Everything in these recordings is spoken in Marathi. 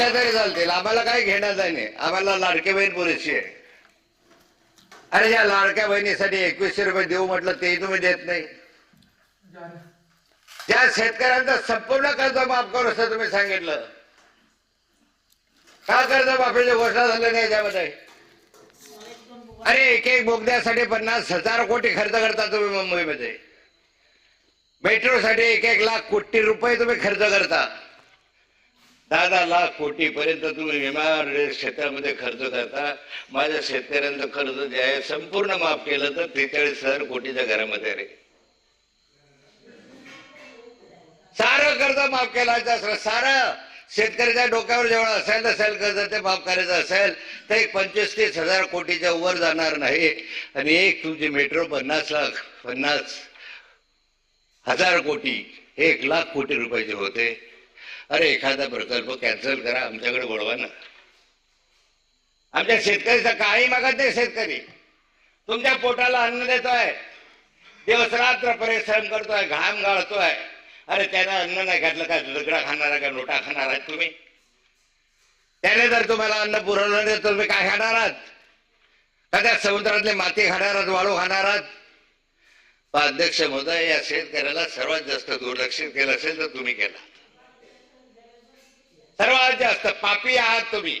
केल्या तरी चालतील आम्हाला काय घेण्याचं नाही आम्हाला लाडकी बहीण पुरेशी आहे. अरे या लाडक्या बहिणीसाठी एकवीसशे रुपये देऊ म्हटलं तेही तुम्ही देत नाही. त्या शेतकऱ्यांचा संपूर्ण कर्ज माफ करू असं तुम्ही सांगितलं. का कर्ज माफीची घोषणा झाली नाही याच्यामध्ये? अरे एक एक बोगद्यासाठी पन्नास हजार कोटी खर्च करता तुम्ही मुंबईमध्ये. मेट्रोसाठी एक एक लाख कोटी रुपये तुम्ही खर्च करता. दहा दहा लाख कोटी पर्यंत तुम्ही विमान क्षेत्रामध्ये खर्च करता. माझ्या शेतकऱ्यांचं कर्ज जे आहे संपूर्ण माफ केलं तर त्रेचाळीस हजार कोटीच्या घरामध्ये रे. सारं कर्ज माफ केलं असलं सारं. शेतकऱ्याच्या डोक्यावर जेवढं असेल असेल कर्ज ते माफ करायचं असेल तर एक पंचवीस तीस हजार कोटीच्या वर जाणार नाही. आणि एक तुमची मेट्रो पन्नास लाख पन्नास हजार कोटी एक लाख कोटी रुपयाचे होते. अरे एखादा प्रकल्प कॅन्सल करा आमच्याकडे बोलवा ना. आमच्या शेतकरीचा काही मागत नाही शेतकरी. तुमच्या पोटाला अन्न देतोय. दिवस रात्र परिश्रम करतोय घाम गाळतोय. अरे त्याला अन्न नाही घातलं का? दगडा खाणार का? नोटा खाणार आहात तुम्ही? त्याने जर तुम्हाला अन्न पुरवलं नाही तुम्ही काय खाणार आहात? का त्या समुद्रातले माती खाणार आहात वाळू खाणार आहात? अध्यक्ष महोदय या शेतकऱ्याला सर्वात जास्त दुर्लक्षित केलं असेल तर तुम्ही केला. सर्वात जास्त पापी आहात तुम्ही.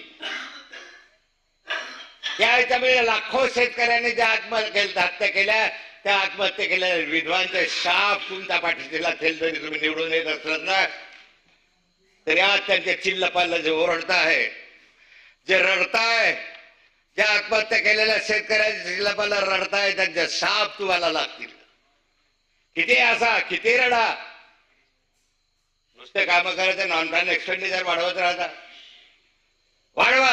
या याच्यामध्ये लाखो शेतकऱ्यांनी ज्या आत्महत्या केल्या हत्या केल्या त्या आत्महत्या केल्या विधवांचे शाप तुमच्या पाठीशीला असेल तरी तुम्ही निवडून येत असलात ना तरी आज त्यांच्या चिल्लपाला जे ओरडता आहे. जे रडताय ज्या आत्महत्या केलेल्या शेतकऱ्यांच्या चिल्लपाला रडताय त्यांचे शाप तुम्हाला लागतील. किती असा किती रडा. नुसते काम करायचं नॉन प्लॅन एक्सपेंडिचर वाढवत राहता. वाढवा.